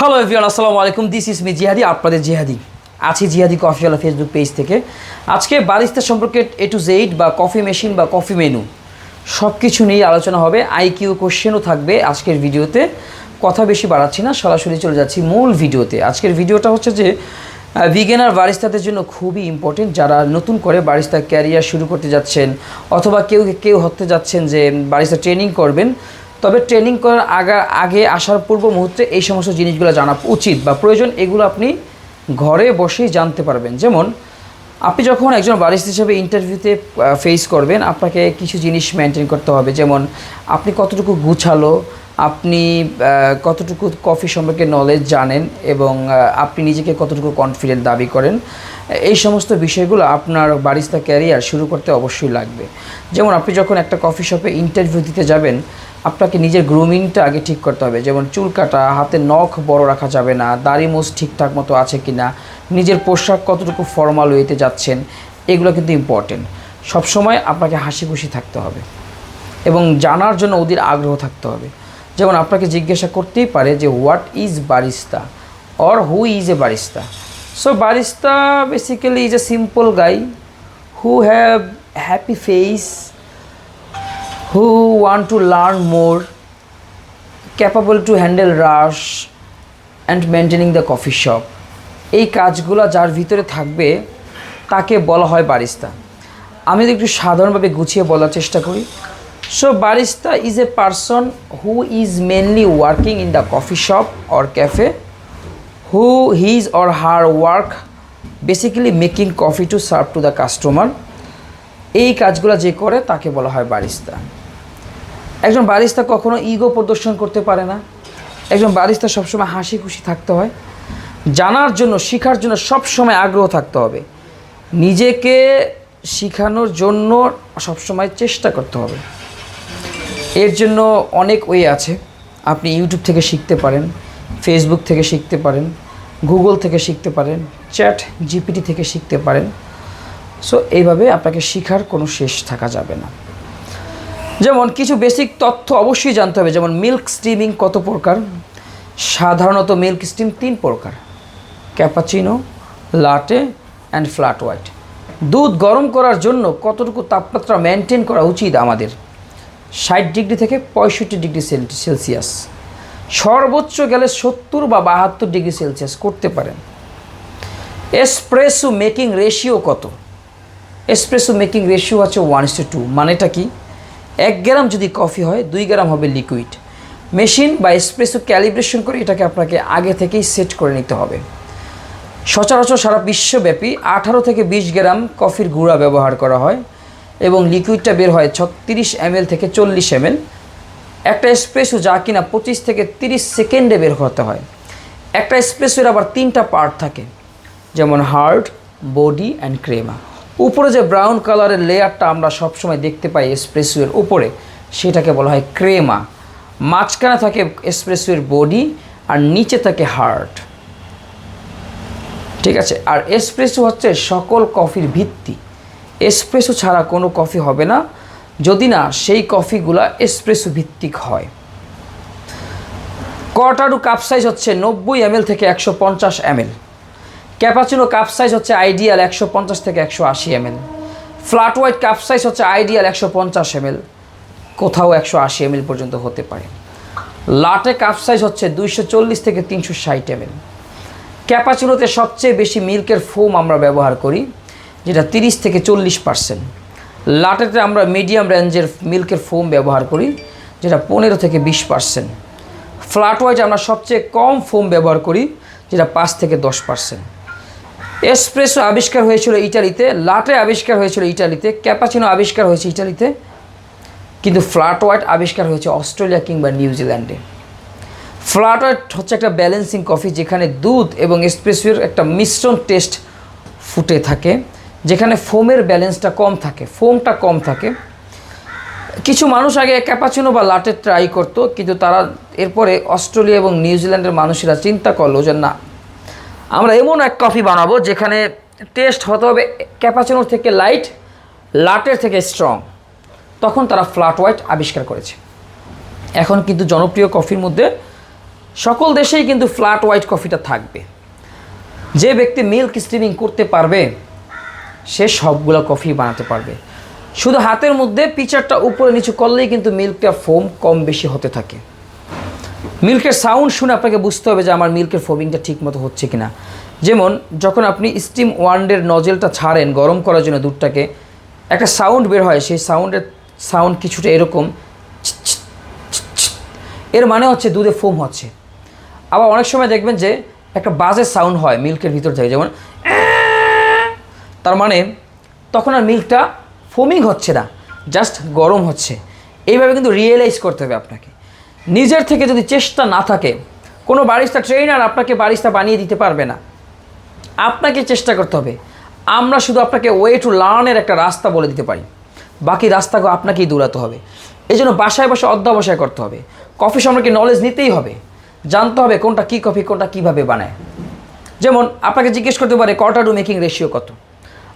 Hello everyone আসসালামু আলাইকুম। This is me জিহাদি, আপনাদের জিহাদি। আছি জিহাদি কফিওয়ালা ফেসবুক পেজ থেকে। আজকে বারিস্তা সম্পর্কে এ টু জেড বা কফি মেশিন বা কফি মেনু সব কিছু নিয়ে আলোচনা হবে। আইকিউ কোশ্চেনও থাকবে আজকের ভিডিওতে। কথা বেশি বাড়াচ্ছি না, সরাসরি চলে যাচ্ছি মূল ভিডিওতে। আজকের ভিডিওটা হচ্ছে যে বিগেনার বারিস্তাদের জন্য খুবই ইম্পর্টেন্ট যারা নতুন করে বারিস্তা ক্যারিয়ার শুরু করতে যাচ্ছেন, অথবা কেউ কেউ হতে যাচ্ছেন যে বারিস্তা ট্রেনিং করবেন তবে ট্রেনিং করার আগা, আগে আসার পূর্ব মুহূর্তে এই সমস্ত জিনিসগুলো জানা উচিত বা প্রয়োজন, এগুলো আপনি ঘরে বসেই জানতে পারবেন। যেমন, আপনি যখন একজন বারিস্তা হিসেবে ইন্টারভিউতে ফেস করবেন, আপনাকে কিছু জিনিস মেনটেন করতে হবে। যেমন, আপনি কতটুকু গুছালো আপনি কতটুকু কফি সম্পর্কে নলেজ জানেন এবং আপনি নিজেকে কতটুকু কনফিডেন্ট দাবি করেন, এই সমস্ত বিষয়গুলো আপনার বারিস্তা ক্যারিয়ার শুরু করতে অবশ্যই লাগবে। যেমন আপনি যখন একটা কফি শপে ইন্টারভিউ দিতে যাবেন, আপনাকে নিজের গ্রুমিংটা আগে ঠিক করতে হবে। যেমন চুল কাটা, হাতে নখ বড় রাখা যাবে না, দাড়ি মোজ ঠিকঠাক মতো আছে কি না নিজের পোশাক কতটুকু ফর্মাল ওয়েতে যাচ্ছেন, এগুলো কিন্তু ইম্পর্টেন্ট সবসময় আপনাকে হাসি খুশি থাকতে হবে এবং জানার জন্য ওদের আগ্রহ থাকতে হবে। যেমন আপনাকে জিজ্ঞাসা করতেই পারে যে what is barista or who is a barista so barista basically is a simple guy who have happy face who want to learn more capable to handle rush and maintaining the coffee shop এই কাজগুলো যার ভিতরে থাকবে, তাকে বলা হয় barista আমি একটু সাধারণভাবে গুছিয়ে বলার চেষ্টা করি so barista is a person who is mainly working in the coffee shop or cafe who his or her work basically making coffee to serve to the customer এই কাজগুলো যে করে, তাকে বলা হয় বারিস্তা একজন বারিস্তা কখনো ইগো প্রদর্শন করতে পারে না। একজন বারিস্তা সবসময় হাসি খুশি থাকতে হয়। জানার জন্য, শেখার জন্য সবসময় আগ্রহ থাকতে হবে। নিজেকে শেখানোর জন্য সবসময় চেষ্টা করতে হবে। এর জন্য অনেক ওয়ে আছে। আপনি ইউটিউব থেকে শিখতে পারেন ফেসবুক থেকে শিখতে পারেন গুগল থেকে শিখতে পারেন চ্যাট জিপিটি থেকে শিখতে পারেন। সো এইভাবে আপনাকে শেখার কোনো শেষ থাকা যাবে না। যেমন কিছু বেসিক তথ্য অবশ্যই জানতে হবে, যেমন মিল্ক স্টিমিং কত প্রকার? সাধারণত মিল্ক স্টিম তিন প্রকার। Cappuccino latte and flat white দুধ গরম করার জন্য কতটুকু তাপমাত্রা মেনটেন করা উচিত আমাদের? ষাট ডিগ্রি থেকে পঁয়ষট্টি ডিগ্রি সেল- সেলসিয়াস। সর্বোচ্চ গেলে সত্তর বা বাহাত্তর ডিগ্রি সেলসিয়াস করতে পারেন। এসপ্রেসো মেকিং রেশিও কত? এসপ্রেসো মেকিং রেশিও আছে ওয়ান টু টু। মানেটা কি? এক গ্রাম যদি কফি হয়, দুই গ্রাম হবে লিকুইড। মেশিন বা এসপ্রেসো ক্যালিব্রেশন করে এটাকে আপনাকে আগে থেকেই সেট করে নিতে হবে। সচরাচর সারা বিশ্বব্যাপী আঠারো থেকে বিশ গ্রাম কফির গুঁড়া ব্যবহার করা হয়। এবং লিকুইডটা বের হয় ছত্রিশ এমএল থেকে চল্লিশ এমএল। একটা এসপ্রেসো যা কিনা পঁচিশ থেকে তিরিশ সেকেন্ডে বের করতে হয়। একটা এসপ্রেসোর আবার তিনটা পার্ট থাকে, যেমন হার্ড বডি অ্যান্ড ক্রেমা উপরে যে ব্রাউন কালারের লেয়ারটা আমরা সবসময় দেখতে পাই এসপ্রেসোয়ের উপরে, সেটাকে বলা হয় ক্রেমা মাঝখানে থাকে এসপ্রেসোয়ের বডি আর নিচে থাকে হার্ট ঠিক আছে? আর এসপ্রেসো হচ্ছে সকল কফির ভিত্তি। এসপ্রেসো ছাড়া কোনো কফি হবে না। যদি না, সেই কফিগুলা এসপ্রেসো ভিত্তিক হয়। কটারু কাপ সাইজ হচ্ছে নব্বই এমএল থেকে একশো পঞ্চাশ এমএল। ক্যাপাচিনো কাপ সাইজ হচ্ছে আইডিয়াল একশো পঞ্চাশ থেকে একশো আশি ML. Flat white cup size হচ্ছে আইডিয়াল একশো পঞ্চাশ এমএল। কোথাও একশো আশি এমএল পর্যন্ত হতে পারে। লাটে কাপ সাইজ হচ্ছে দুইশো চল্লিশ থেকে তিনশো ষাট এমএল। ক্যাপাচিনোতে সবচেয়ে বেশি মিল্কের ফোম আমরা ব্যবহার করি। যেটা তিরিশ থেকে চল্লিশ পার্সেন্ট। লাটেতে আমরা মিডিয়াম রেঞ্জের মিল্কের ফোম ব্যবহার করি, যেটা পনেরো থেকে বিশ পার্সেন্ট। ফ্ল্যাট হোয়াইট আমরা সবচেয়ে কম ফোম ব্যবহার করি, যেটা পাঁচ থেকে দশ পার্সেন্ট। এসপ্রেসো আবিষ্কার হয়েছিল ইটালিতে লাটে আবিষ্কার হয়েছিল ইটালিতে ক্যাপাচিনো আবিষ্কার হয়েছে ইটালিতে, কিন্তু ফ্ল্যাট হোয়াইট আবিষ্কার হয়েছে অস্ট্রেলিয়া কিংবা নিউজিল্যান্ডে ফ্ল্যাট হোয়াইট হচ্ছে একটা ব্যালেন্সিং কফি যেখানে দুধ এবং এসপ্রেসোর একটা মিশ্রণ টেস্ট ফুটে থাকে। যেখানে ফোমের ব্যালেন্সটা কম থাকে, ফোমটা কম থাকে। কিছু মানুষ আগে ক্যাপাচিনো বা লাটে ট্রাই করতো, কিন্তু তারা এরপরে অস্ট্রেলিয়া এবং নিউজিল্যান্ডের মানুষেরা চিন্তা করল যে না, আমরা এমন এক কফি বানাবো যেখানে টেস্ট হতে হবে ক্যাপাচিনোর থেকে লাইট, লাটের থেকে স্ট্রং। তখন তারা ফ্ল্যাট হোয়াইট আবিষ্কার করেছে। এখন কিন্তু জনপ্রিয় কফির মধ্যে সকল দেশেই কিন্তু ফ্ল্যাট হোয়াইট কফিটা থাকবে। যে ব্যক্তি মিল্ক স্টিমিং করতে পারবে সে সবগুলো কফি বানাতে পারবে। শুধু হাতের মধ্যে পিচারটা উপরে নিচু করলেই কিন্তু মিল্কটা ফোম কম বেশি হতে থাকে। মিল্কের সাউন্ড শুনে আপনাকে বুঝতে হবে যে আমার মিল্কের ফোমিংটা ঠিক মতো হচ্ছে কিনা। যেমন, যখন আপনি স্টিম ওয়ান্ডের নজেলটা ছাড়েন গরম করার জন্য দুধটাকে, একটা সাউন্ড বের হয়, সেই সাউন্ডের সাউন্ড কিছুটা এরকম। এর মানে হচ্ছে দুধে ফোম হচ্ছে। আবার অনেক সময় দেখবেন যে একটা বাজে সাউন্ড হয় মিল্কের ভিতর থেকে। যেমন তার মানে তখন আর মিল্কটা ফোমিং হচ্ছে না, জাস্ট গরম হচ্ছে। এইভাবে কিন্তু রিয়েলাইজ করতে হবে আপনাকে। নিজের থেকে যদি চেষ্টা না থাকে, কোনো বারিস্তা ট্রেনার আপনাকে বারিস্তা বানিয়ে দিতে পারবে না। আপনাকে চেষ্টা করতে হবে, আমরা শুধু আপনাকে ওয়ে টু লার্নের একটা রাস্তা বলে দিতে পারি। বাকি রাস্তাগুলো আপনাকেই দৌড়াতে হবে। এই জন্য বাসায় বসে অধ্যাবসায় করতে হবে। কফি সম্পর্কে নলেজ নিতেই হবে। জানতে হবে কোনটা কী কফি কোনটা কীভাবে বানায়। যেমন আপনাকে জিজ্ঞেস করতে পারে কটা টু মেকিং রেশিও কত?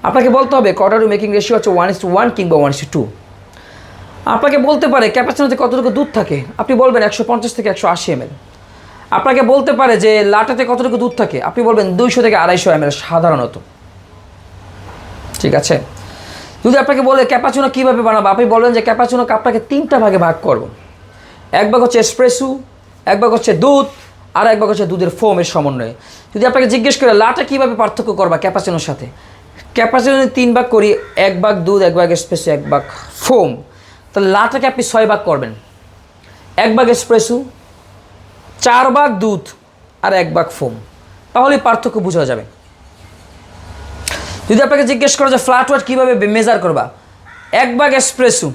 আপনাকে বলতে হবে কটা মেকিং রেশিও হচ্ছে ওয়ান ইস টু ওয়ান কিংবা ওয়ান ইস টু আপনাকে বলতে পারে ক্যাপাসিটিতে কতটুকু দুধ থাকে, আপনি বলবেন একশো পঞ্চাশ থেকে একশো আশি এমএল আপনাকে বলতে পারে যে লাটাতে কতটুকু দুধ থাকে, আপনি বলবেন দুইশো থেকে আড়াইশো এমএল সাধারণত। ঠিক আছে? যদি আপনাকে বলে ক্যাপাচুনো কীভাবে বানাবো, আপনি বলবেন যে ক্যাপাচুনো কাপটাকে তিনটা ভাগে ভাগ করব। এক ভাগ হচ্ছে এসপ্রেসু এক ভাগ হচ্ছে দুধ, আর এক ভাগ হচ্ছে দুধের ফোমের সমন্বয়ে। যদি আপনাকে জিজ্ঞেস করে লাটা কীভাবে পার্থক্য করবা ক্যাপাচিনোর সাথে ক্যাপাচিনো তিন ভাগ করি, এক ভাগ দুধ, এক ভাগ এসপ্রেসু এক ভাগ ফোম তাহলে লাটাকে আপনি ছয় ভাগ করবেন। এক ভাগ এসপ্রেসু চার ভাগ দুধ আর এক ভাগ ফোম তাহলে পার্থক্য বোঝা যাবে। যদি আপনাকে জিজ্ঞেস করো যে ফ্ল্যাট ওয়াট কীভাবে মেজার করবা, এক ভাগ এসপ্রেসু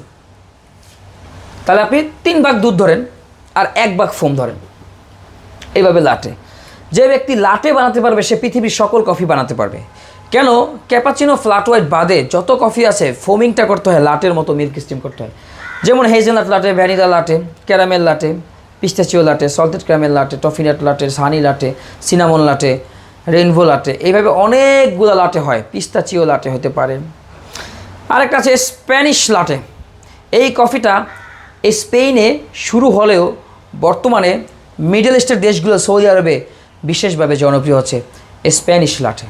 তাহলে আপনি তিন ভাগ দুধ ধরেন আর এক ভাগ ফোম ধরেন। এইভাবে লাটে। যে ব্যক্তি লাটে বানাতে পারবে, সে পৃথিবীর সকল কফি বানাতে পারবে। কেন? ক্যাপাচিনো ফ্ল্যাট হোয়াইট বাদে যত কফি আছে, ফোমিংটা করতে হয়, লাটের মতো মিল্ক স্টিম করতে হয়। যেমন hazelnut latte, vanilla latte, caramel latte, pistachio latte, salted caramel latte, toffee nut latte, sunny latte, cinnamon latte, rainbow latte, এইভাবে অনেকগুলো লাটে হয়, পিস্তাচিও লাটে হতে পারে। আরেকটা আছে স্প্যানিশ লাটে। এই কফিটা স্পেনে শুরু হলেও বর্তমানে মিডল ইস্টের দেশগুলো সৌদি আরবে বিশেষভাবে জনপ্রিয় হচ্ছে স্প্যানিশ লাটে।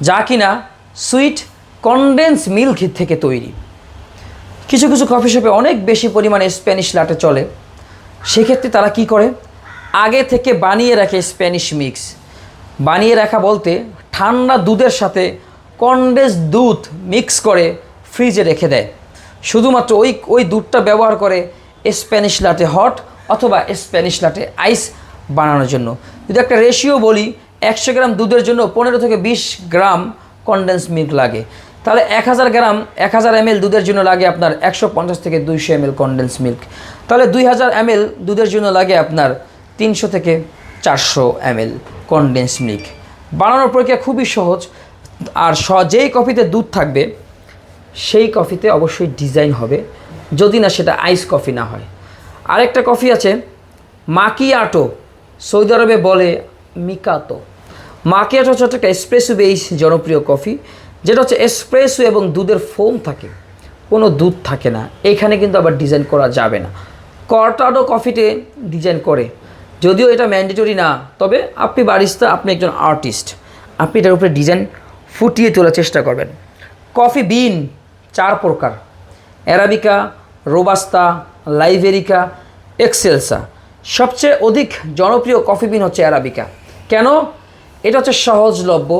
যা কিনা সুইট কনডেন্স মিল্ক থেকে তৈরি। কিছু কিছু কফি শপে অনেক বেশি পরিমাণে স্প্যানিশ লাটে চলে। সেক্ষেত্রে তারা কি করে? আগে থেকে বানিয়ে রাখে স্প্যানিশ মিক্স। বানিয়ে রাখা বলতে ঠান্ডা দুধের সাথে কনডেন্স দুধ মিক্স করে ফ্রিজে রেখে দেয়। শুধুমাত্র ওই ওই দুধটা ব্যবহার করে স্প্যানিশ লাটে হট অথবা স্প্যানিশ লাটে আইস বানানোর জন্য। যদি একটা রেশিও বলি একশো গ্রাম দুধের জন্য পনেরো থেকে বিশ গ্রাম কনডেন্স মিল্ক লাগে। তাহলে এক হাজার গ্রাম, এক হাজার এমএল দুধের জন্য লাগে আপনার একশো পঞ্চাশ থেকে দুইশো এমএল কনডেন্স মিল্ক তাহলে দুই হাজার এমএল দুধের জন্য লাগে আপনার তিনশো থেকে চারশো এমএল কনডেন্স মিল্ক বানানোর প্রক্রিয়া খুবই সহজ। আর স, যেই কফিতে দুধ থাকবে, সেই কফিতে অবশ্যই ডিজাইন হবে। যদি না, সেটা আইস কফি না হয়। আরেকটা কফি আছে, মাকিয়াটো। সৌদি আরবে বলে মিকাতো। মাকিয়াটো হচ্ছে একটা এসপ্রেসো বেস জনপ্রিয় কফি, যেটা হচ্ছে এসপ্রেসো এবং দুধের ফোম থাকে। কোনো দুধ থাকে না। এখানে কিন্তু আবার ডিজাইন করা যাবে না। কর্টাডো কফিতে ডিজাইন করে। যদিও এটা ম্যান্ডেটরি না, তবে আপনি বারিস্তা আপনি একজন আর্টিস্ট আপনি এটার উপরে ডিজাইন ফুটিয়ে তোলার চেষ্টা করবেন। কফি বিন, চার প্রকার। Arabica, robusta, liberica, excelsa. সবচেয়ে অধিক জনপ্রিয় কফি বিন হচ্ছে অ্যারাবিকা। কেন? এটা হচ্ছে সহজলভ্য।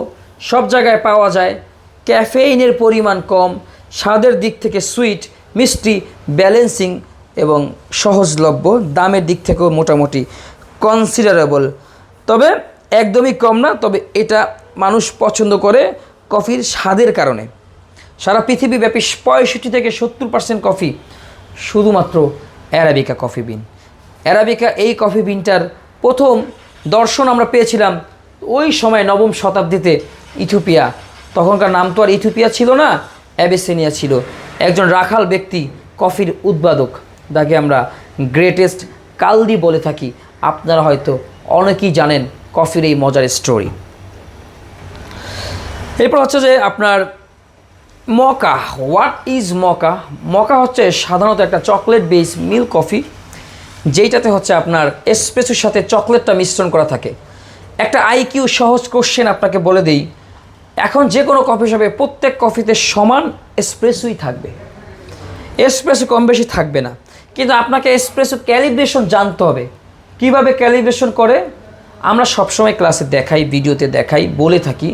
সব জায়গায় পাওয়া যায়। ক্যাফেইনের পরিমাণ কম। স্বাদের দিক থেকে সুইট, মিষ্টি, ব্যালেন্সিং এবং সহজলভ্য। দামের দিক থেকেও মোটামুটি কনসিডারেবল তবে একদমই কম না, তবে এটা মানুষ পছন্দ করে কফির স্বাদের কারণে। সারা পৃথিবীব্যাপী পঁয়ষট্টি থেকে সত্তর পার্সেন্ট কফি শুধুমাত্র অ্যারাবিকা কফি বিন। অ্যারাবিকা এই কফি বিনটার প্রথম দর্শন আমরা পেয়েছিলাম ওই সময় নবম শতাব্দীতে ইথিওপিয়া। তখনকার নাম তো আর ইথিওপিয়া ছিল না, অ্যাবেসেনিয়া ছিল। একজন রাখাল ব্যক্তি, কফির উৎপাদক যাকে আমরা গ্রেটেস্ট কালদি বলে থাকি। আপনারা হয়তো অনেকেই জানেন কফির এই মজার স্টোরি এরপর হচ্ছে যে আপনার মকা। হোয়াট ইজ মকা মকা হচ্ছে সাধারণত একটা চকলেট বেস মিল্ক কফি যেইটাতে হচ্ছে আপনার এসপ্রেসোর সাথে চকলেটটা মিশ্রণ করা থাকে। একটা আইকিউ সহজ কোশ্চেন আপনাকে বলে দিই, এখন যে কোনো কফি শপে প্রত্যেক কফিতে সমান এসপ্রেসোই থাকবে। এসপ্রেসো কম বেশি থাকবে না, কিন্তু আপনাকে এসপ্রেসো ক্যালিব্রেশন জানতে হবে। কীভাবে ক্যালিব্রেশন করে? আমরা সবসময় ক্লাসে দেখাই ভিডিওতে দেখাই, বলে থাকি।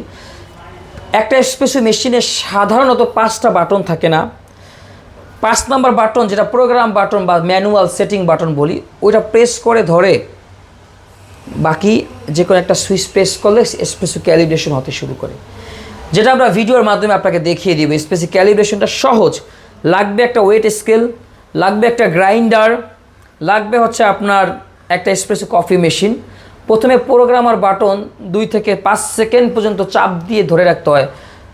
একটা এসপ্রেসো মেশিনে সাধারণত পাঁচটা বাটন থাকে না পাঁচ নাম্বার বাটন, যেটা প্রোগ্রাম বাটন বা ম্যানুয়াল সেটিং বাটন বলি, ওইটা প্রেস করে ধরে বাকি যে কোনো একটা সুইচ প্রেস করলে স্পেসি ক্যালিব্রেশন হতে শুরু করে। যেটা আমরা ভিডিওর মাধ্যমে আপনাকে দেখিয়ে দিব স্পেসি ক্যালিব্রেশনটা সহজ। লাগবে একটা ওয়েট স্কেল লাগবে একটা গ্রাইন্ডার লাগবে হচ্ছে আপনার একটা স্পেসি কফি মেশিন প্রথমে প্রোগ্রামার বাটন দুই থেকে পাঁচ সেকেন্ড পর্যন্ত চাপ দিয়ে ধরে রাখতে হয়।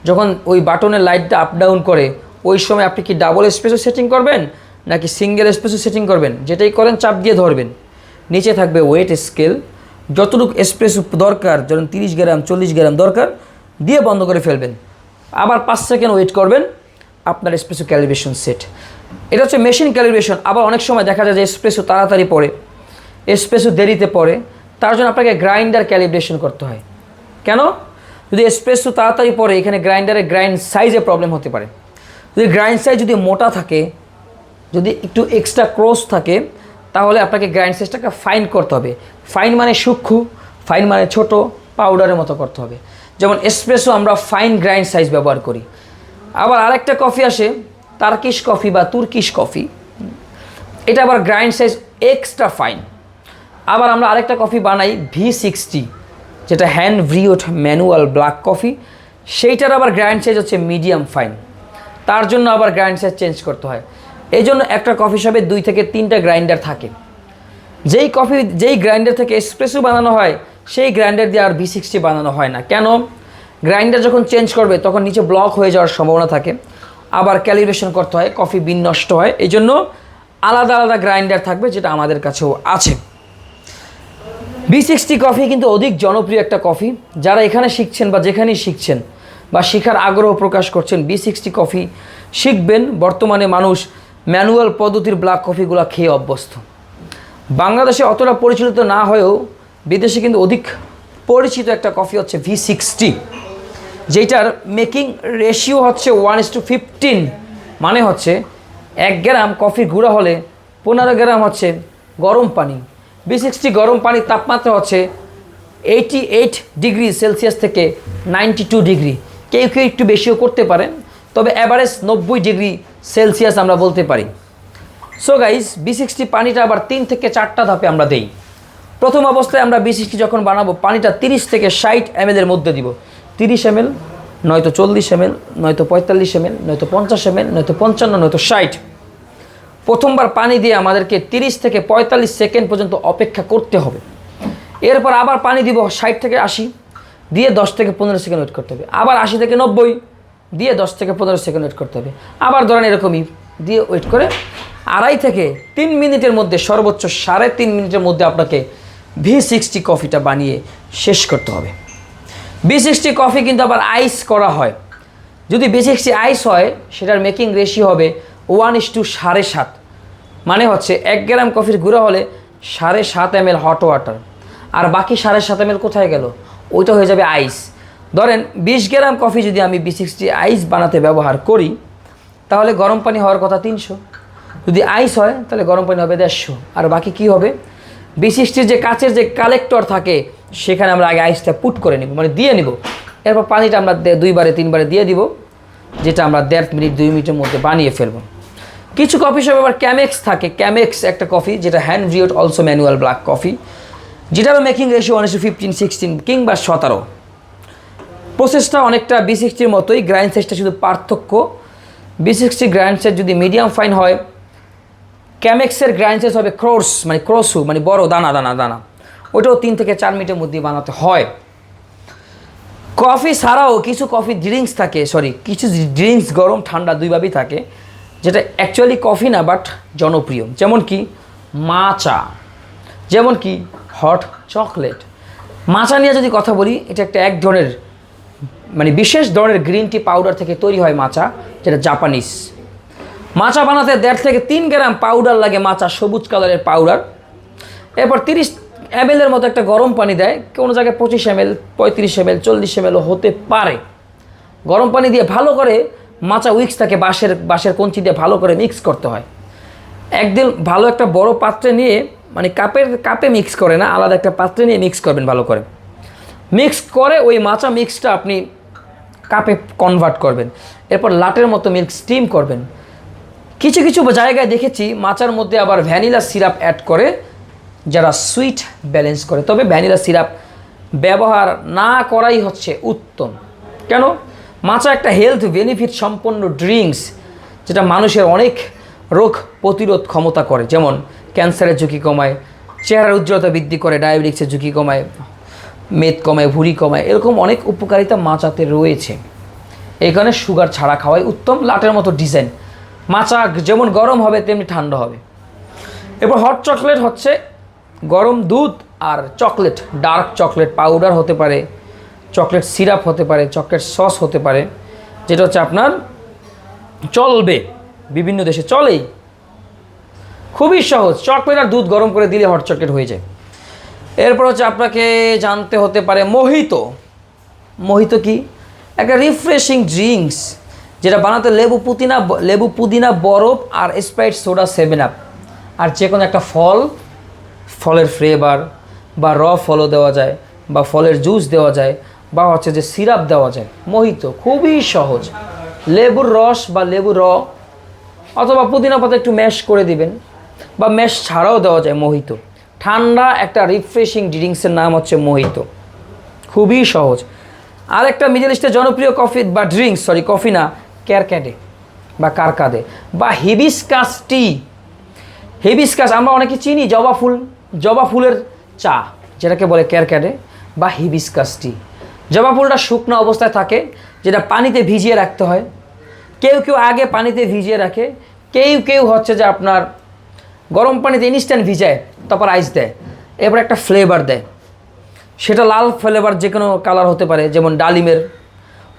যখন ওই বাটনের লাইটটা আপ ডাউন করে ওই সময় আপনি কি ডাবল স্পেসও সেটিং করবেন, নাকি সিঙ্গেল স্পেসও সেটিং করবেন? যেটাই করেন, চাপ দিয়ে ধরবেন। নিচে থাকবে ওয়েট স্কেল যতটুকু এসপ্রেসো দরকার যেমন তিরিশ গ্রাম, চল্লিশ গ্রাম দরকার, দিয়ে বন্ধ করে ফেলবেন। আবার পাঁচ সেকেন্ড ওয়েট করবেন, আপনার এসপ্রেসো ক্যালিব্রেশন সেট এটা হচ্ছে মেশিন ক্যালিব্রেশন আবার অনেক সময় দেখা যায় যে এসপ্রেসো তাড়াতাড়ি পড়ে এসপ্রেসো দেরিতে পড়ে, তার জন্য আপনাকে গ্রাইন্ডার ক্যালিব্রেশন করতে হয়। কেন? যদি এসপ্রেসো তাড়াতাড়ি পড়ে, এখানে গ্রাইন্ডারে গ্রাইন্ড সাইজে প্রবলেম হতে পারে। যদি গ্রাইন্ড সাইজ যদি মোটা থাকে, যদি একটু এক্সট্রা ক্রস থাকে, তাহলে আপনাকে গ্রাইন্ড সাইজটাকে ফাইন করতে হবে। ফাইন মানে সূক্ষ্ম ফাইন মানে ছোট পাউডারের মতো করতে হবে। যেমন এসপ্রেসো আমরা ফাইন গ্রাইন্ড সাইজ ব্যবহার করি। আবার আরেকটা কফি আসে তার্কিশ কফি বা তুর্কিশ কফি এটা আবার গ্রাইন্ড সাইজ এক্সট্রা ফাইন আবার আমরা আরেকটা কফি বানাই ভি সিক্সটি যেটা hand brewed manual black coffee সেইটার আবার গ্রাইন্ড সাইজ হচ্ছে মিডিয়াম ফাইন তার জন্য আবার গ্রাইন্ড সাইজ চেঞ্জ করতে হয়। এই জন্য একটা কফি শপে দুই থেকে তিনটা গ্রাইন্ডার থাকে। যেই কফি যেই গ্রাইন্ডার থেকে এসপ্রেসো বানানো হয়, সেই গ্রাইন্ডার দিয়ে আর ভি সিক্সটি বানানো হয় না। কেন? গ্রাইন্ডার যখন চেঞ্জ করবে, তখন নিচে ব্লক হয়ে যাওয়ার সম্ভাবনা থাকে। আবার ক্যালিব্রেশন করতে হয় কফি বিন নষ্ট হয়। এই জন্য আলাদা আলাদা গ্রাইন্ডার থাকবে যেটা আমাদের কাছেও আছে। বি সিক্সটি কফি কিন্তু অধিক জনপ্রিয় একটা কফি যারা এখানে শিখছেন বা যেখানেই শিখছেন বা শেখার আগ্রহ প্রকাশ করছেন বি সিক্সটি কফি। শিখবেন, বর্তমানে মানুষ ম্যানুয়াল পদ্ধতির ব্ল্যাক কফিগুলো খেয়ে অভ্যস্ত। বাংলাদেশে অতটা পরিচালিত না হয়েও বিদেশে কিন্তু অধিক পরিচিত একটা কফি হচ্ছে ভি সিক্সটি যেটার মেকিং রেশিও হচ্ছে ওয়ান ইস টু ফিফটিন মানে হচ্ছে এক গ্রাম কফি গুঁড়া হলে পনেরো গ্রাম হচ্ছে গরম পানি। বি সিক্সটি গরম পানির তাপমাত্রা হচ্ছে এইটি এইট ডিগ্রি সেলসিয়াস থেকে নাইনটি টু ডিগ্রি কেউ কেউ একটু বেশিও করতে পারেন, তবে অ্যাভারেজ নব্বই ডিগ্রি সেলসিয়াস আমরা বলতে পারি। সো গাইস বি সিক্সটি পানিটা আবার তিন থেকে চারটা ধাপে আমরা দেই। প্রথম অবস্থায় আমরা বি সিক্সটি যখন বানাবো, পানিটা তিরিশ থেকে ষাট এম এর মধ্যে দিব। তিরিশ এম নয়তো চল্লিশ এম নয়তো পঁয়তাল্লিশ এম নয়তো পঞ্চাশ এম নয়তো পঞ্চান্ন, নয়তো ষাট। প্রথমবার পানি দিয়ে আমাদেরকে তিরিশ থেকে পঁয়তাল্লিশ সেকেন্ড পর্যন্ত অপেক্ষা করতে হবে। এরপর আবার পানি দিব ষাট থেকে আশি। দিয়ে দশ থেকে পনেরো সেকেন্ড ওয়েট করতে হবে। আবার আশি থেকে নব্বই, দিয়ে দশ থেকে পনেরো সেকেন্ড ওয়েট করতে হবে। আবার ধরেন এরকমই, দিয়ে ওয়েট করে আড়াই থেকে তিন মিনিটের মধ্যে, সর্বোচ্চ সাড়ে তিন মিনিটের মধ্যে আপনাকে ভি সিক্সটি কফিটা বানিয়ে শেষ করতে হবে। বি সিক্সটি কফি কিন্তু আবার আইস করা হয়। যদি বি সিক্সটি আইস হয়, সেটার মেকিং রেশিও হবে ওয়ান ইস টু সাড়ে সাত। মানে হচ্ছে এক গ্রাম কফির গুঁড়া হলে সাড়ে সাত এম হট ওয়াটার। আর বাকি সাড়ে সাত এম কোথায় গেল? ওইটা হয়ে যাবে আইস ধরেন বিশ গ্রাম কফি যদি আমি বি সিক্সটি আইস বানাতে ব্যবহার করি, তাহলে গরম পানি হওয়ার কথা তিনশো। যদি আইস হয়, তাহলে গরম পানি হবে দেড়শো। আর বাকি কি হবে? বি সিক্সটির যে কাচের যে কালেক্টর থাকে, সেখানে আমরা আগে আইসটা পুট করে নিব মানে দিয়ে নিব। এরপর পানিটা আমরা দুইবারে, তিনবারে দিয়ে দিব, যেটা আমরা দেড় মিনিট, দুই মিনিটের মধ্যে বানিয়ে ফেলব। কিছু কফি শপে আবার ক্যামেক্স থাকে। ক্যামেক্স একটা কফি যেটা hand brewed also manual black coffee যেটারও making ratio one fifteen sixteen কিংবা সতেরো। প্রসেসটা অনেকটা বি সিক্সটির মতোই গ্রাইন্ড সাইজটা শুধু পার্থক্য। বি সিক্সটি গ্রাইন্ড সাইজ যদি মিডিয়াম ফাইন হয় ক্যামেক্সের গ্রাইন্ড সাইজ হবে ক্রোর্স মানে ক্রসু মানে বড়, দানা দানা দানা। ওটাও তিন থেকে চার মিনিটের মধ্যে বানাতে হয়। কফি ছাড়াও কিছু কফি ড্রিঙ্কস থাকে সরি কিছু ড্রিঙ্কস গরম, ঠান্ডা দুইভাবেই থাকে, যেটা অ্যাকচুয়ালি কফি না বাট জনপ্রিয়। যেমন কি মাচা যেমন কি হট চকলেট। মাচা নিয়ে যদি কথা বলি, এটা একটা এক ধরনের মানে বিশেষ ধরনের গ্রিন টি পাউডার থেকে তৈরি হয় মাচা যেটা জাপানিজ। মাচা বানাতে দেড় থেকে তিন গ্রাম পাউডার লাগে মাচা সবুজ কালারের পাউডার। এরপর তিরিশ এম মতো একটা গরম পানি দেয়, কোনো জায়গায় পঁচিশ এম এল পঁয়ত্রিশ এম এল চল্লিশ এম হতে পারে। গরম পানি দিয়ে ভালো করে মাচা উইক্স থাকে বাঁশের বাঁশের কঞ্চি দিয়ে ভালো করে মিক্স করতে হয়। একদিন ভালো একটা বড় পাত্রে নিয়ে মানে কাপের, কাপে মিক্স করে না, আলাদা একটা পাত্রে নিয়ে মিক্স করবেন ভালো করে। মিক্স করে ওই মাচা মিক্সটা আপনি কাপে কনভার্ট করবেন। এরপর লাটের মতো মিল্ক স্টিম করবেন। কিছু কিছু জায়গায় দেখেছি মাচার মধ্যে আবার ভ্যানিলা সিরাপ অ্যাড করে যারা সুইট ব্যালেন্স করে। তবে ভ্যানিলা সিরাপ ব্যবহার না করাই হচ্ছে উত্তম। কেন? মাচা একটা হেলথ বেনিফিট সম্পন্ন ড্রিঙ্কস যেটা মানুষের অনেক রোগ প্রতিরোধ ক্ষমতা করে। যেমন ক্যান্সারের ঝুঁকি কমায়, চেহারার উজ্জ্বলতা বৃদ্ধি করে, ডায়াবেটিক্সের ঝুঁকি কমায়, মেদ কমায়, ভুঁড়ি কমায়, এরকম অনেক উপকারিতা মাচাতে রয়েছে। এই কারণে সুগার ছাড়া খাওয়াই উত্তম, লাটের মতো ডিজাইন। মাচা যেমন গরম হবে, তেমনি ঠান্ডা হবে। এরপর হট চকলেট হচ্ছে গরম দুধ আর চকলেট ডার্ক চকলেট পাউডার হতে পারে চকলেট সিরাপ হতে পারে চকলেট সস হতে পারে, যেটা হচ্ছে আপনার চলবে। বিভিন্ন দেশে চলেই। খুবই সহজ। চকলেট আর দুধ গরম করে দিলে হট চকলেট হয়ে যায়। এরপর হচ্ছে আপনাকে জানতে হতে পারে মোহিত। মোহিত কি? একটা রিফ্রেশিং ড্রিঙ্কস যেটা বানাতে লেবু পুদিনা লেবু পুদিনা বরফ আর স্প্রাইট সোডা সেভেন আপ আর যে কোনো একটা ফল, ফলের ফ্লেভার বা র ফলও দেওয়া যায় বা ফলের জুস দেওয়া যায় বা হচ্ছে যে সিরাপ দেওয়া যায়। মোহিত খুবই সহজ। লেবুর রস বা লেবুর র অথবা পুদিনা পাতা একটু ম্যাশ করে দিবেন। বা মেশ ছাড়াও দেওয়া যায় মোহিত। ঠান্ডা একটা রিফ্রেশিং ড্রিঙ্কসের নাম হচ্ছে মোহিত। খুবই সহজ। আর একটা মিডল ইস্টের জনপ্রিয় কফি বা ড্রিঙ্কস সরি কফি না ক্যারক্যাডে বা কারকাদে বা হিবিসকাস টি হিবিসকাস আমরা অনেকে চিনি, জবা ফুল, জবা ফুলের চা, যেটাকে বলে ক্যারক্যাডে বা হিবিসকাস টি জবা ফুলটা শুকনো অবস্থায় থাকে, যেটা পানিতে ভিজিয়ে রাখতে হয়। কেউ কেউ আগে পানিতে ভিজিয়ে রাখে, কেউ কেউ হচ্ছে যে আপনার গরম পানিতে ইনস্ট্যান্ট ভিজায়, তারপর আইস দেয়। এরপর একটা ফ্লেভার দেয়। সেটা লাল ফ্লেভার যে কোনো কালার হতে পারে, যেমন ডালিমের,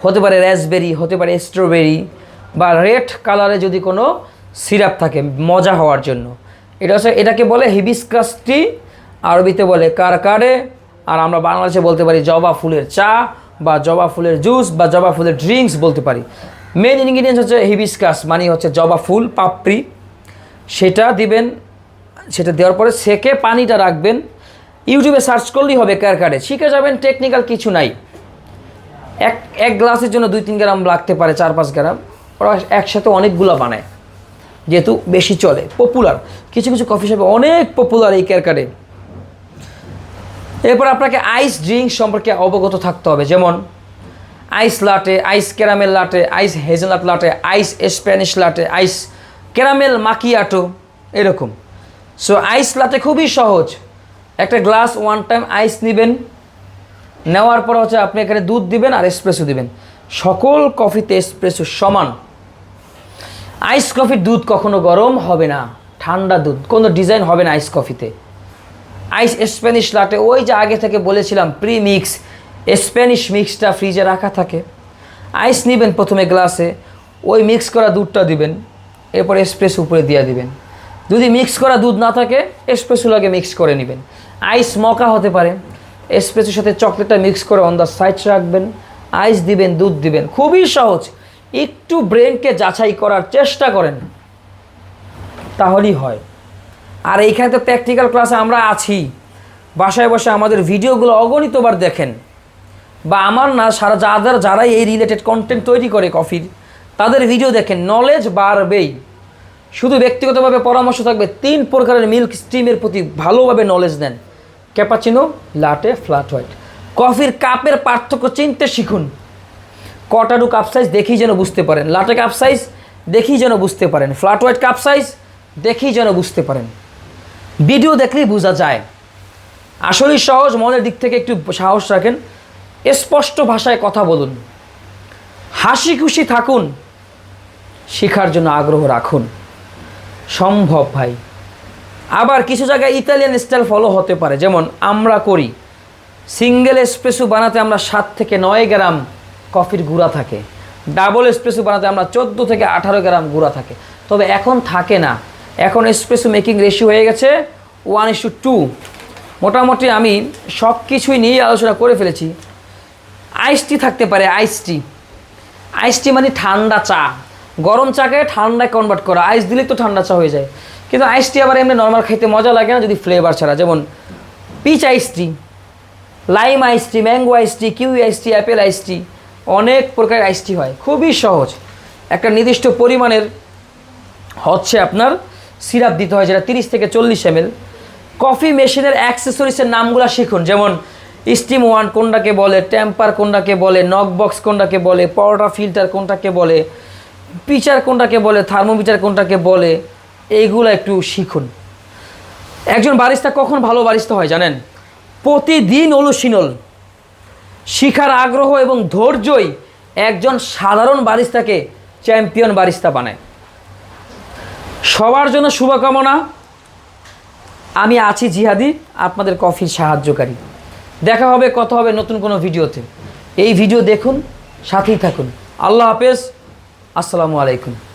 হতে পারে র্যাসবেরি হতে পারে স্ট্রবেরি বা রেড কালারে যদি কোনো সিরাপ থাকে, মজা হওয়ার জন্য। এটা হচ্ছে, এটাকে বলে হিবিসকাস টি আরবিতে বলে কারকারে, আর আমরা বাংলাদেশে বলতে পারি জবা ফুলের চা, বা জবা ফুলের জুস বা জবা ফুলের ড্রিঙ্কস বলতে পারি। মেন ইনগ্রিডিয়েন্টস হচ্ছে হিবিসকাস মানে হচ্ছে জবা ফুল, পাপড়ি। সেটা দিবেন, সেটা দেওয়ার পরে সেকে পানিটা রাখবেন। ইউটিউবে সার্চ করলেই হবে কার কার্ডে শিখে যাবেন টেকনিক্যাল কিছু নাই। এক এক গ্লাসের জন্য দুই, তিন গ্রাম লাগতে পারে, চার, পাঁচ গ্রাম। ওরা একসাথে অনেকগুলো বানায়। যেহেতু বেশি চলে পপুলার কিছু কিছু কফি শপে অনেক পপুলার এই ক্যারকারে এরপর আপনাকে আইস ড্রিঙ্ক সম্পর্কে অবগত থাকতে হবে। যেমন ice latte ice caramel latte ice hazelnut latte ice Spanish latte ice caramel macchiato, এরকম। সো আইস লাটে খুবই সহজ। একটা গ্লাস ওয়ান টাইম আইস নেবেন। নেওয়ার পর হচ্ছে আপনি এখানে দুধ দিবেন আর এসপ্রেসো দিবেন। সকল কফিতে এসপ্রেসো সমান। আইস কফির দুধ কখনো গরম হবে না। ঠান্ডা দুধ। কোনো ডিজাইন হবে না আইস কফিতে আইস স্প্যানিশ লাটে ওই যে আগে থেকে বলেছিলাম প্রি মিক্স স্প্যানিশ মিক্সটা ফ্রিজে রাখা থাকে। আইস নেবেন প্রথমে গ্লাসে ওই মিক্স করা দুধটা দিবেন। এরপর স্প্রেস উপরে দিয়ে দিবেন। যদি মিক্স করা দুধ না থাকে এসপ্রেসো লাগে মিক্স করে নেবেন। আইস মকা হতে পারে। স্প্রেসের সাথে চকলেটটা মিক্স করে অন দ্য সাইড রাখবেন। আইস দিবেন, দুধ দিবেন। খুবই সহজ। একটু ব্রেনকে যাচাই করার চেষ্টা করেন। তাহলেই হয়। আর এইখানে তো প্র্যাকটিক্যাল ক্লাসে আমরা আছি। বাসায় বসে আমাদের ভিডিওগুলো অগণিতবার দেখেন। বা আমার না, সারা যাদের, যারাই এই রিলেটেড কন্টেন্ট তৈরি করে কফির তাদের ভিডিও দেখেন নলেজ বাড়বেই। শুধু ব্যক্তিগতভাবে পরামর্শ থাকবে, তিন প্রকারের মিল্ক স্টিমের প্রতি ভালোভাবে নলেজ নেন ক্যাপাচিনো লাটে ফ্ল্যাট হোয়াইট কফির কাপের পার্থক্য চিনতে শিখুন। কটাডু কাপ সাইজ দেখেই যেন বুঝতে পারেন। লাটে কাপ সাইজ দেখেই যেন বুঝতে পারেন। ফ্ল্যাট হোয়াইট কাপ সাইজ দেখেই যেন বুঝতে পারেন। ভিডিও দেখলেই বোঝা যায়। আসলেই সহজ, মনের দিক থেকে একটু সাহস রাখেন। স্পষ্ট ভাষায় কথা বলুন। হাসি খুশি থাকুন। শেখার জন্য আগ্রহ রাখুন। সম্ভব ভাই। আবার কিছু জায়গায় ইতালিয়ান স্টাইল ফলো হতে পারে, যেমন আমরা করি। সিঙ্গেল এসপ্রেসো বানাতে আমরা সাত থেকে নয় গ্রাম কফির গুঁড়া থাকে। ডাবল এসপ্রেসো বানাতে আমরা চোদ্দ থেকে আঠারো গ্রাম গুঁড়া থাকে। তবে এখন থাকে না। এখন এসপ্রেসো মেকিং রেশিও হয়ে গেছে ওয়ান ইস টু টু মোটামুটি আমি সব কিছুই নিয়ে আলোচনা করে ফেলেছি। আইসটি থাকতে পারে আইসটি আইসটি মানে ঠান্ডা চা। গরম চাকে ঠান্ডায় কনভার্ট করা। আইস দিলেই তো ঠান্ডা চা হয়ে যায়। কিন্তু আইস টি আবার এমনি নর্মাল খাইতে মজা লাগে না যদি ফ্লেভার ছাড়া। যেমন peach ice tea lime ice tea mango ice tea kiwi ice tea apple ice tea অনেক প্রকারের আইস টি হয়। খুবই সহজ। একটা নির্দিষ্ট পরিমাণের হচ্ছে আপনার সিরাপ দিতে হয়, যেটা তিরিশ থেকে চল্লিশ এম কফি মেশিনের অ্যাক্সেসরিজের নামগুলো শিখুন। যেমন স্টিম ওয়ান কোনটাকে বলে টেম্পার কোনটাকে বলে নক বক্স কোনটাকে বলে পরোটা ফিল্টার কোনটাকে বলে পিচার কোনটাকে বলে থার্মোমিটার কোনটাকে বলে, এইগুলো একটু শিখুন। একজন বারিস্তা কখন ভালো বারিস্তা হয় জানেন? প্রতিদিন অনুশীলন শিখার আগ্রহ এবং ধৈর্যই একজন সাধারণ বারিস্তাকে চ্যাম্পিয়ন বারিস্তা বানায়। সবার জন্য শুভকামনা। আমি আছি জিহাদি, আপনাদের কফির সাহায্যকারী। দেখা হবে, কথা হবে নতুন কোনো ভিডিওতে। এই ভিডিও দেখুন, সাথেই থাকুন। আল্লাহ হাফেজ। আসসালামু আলাইকুম।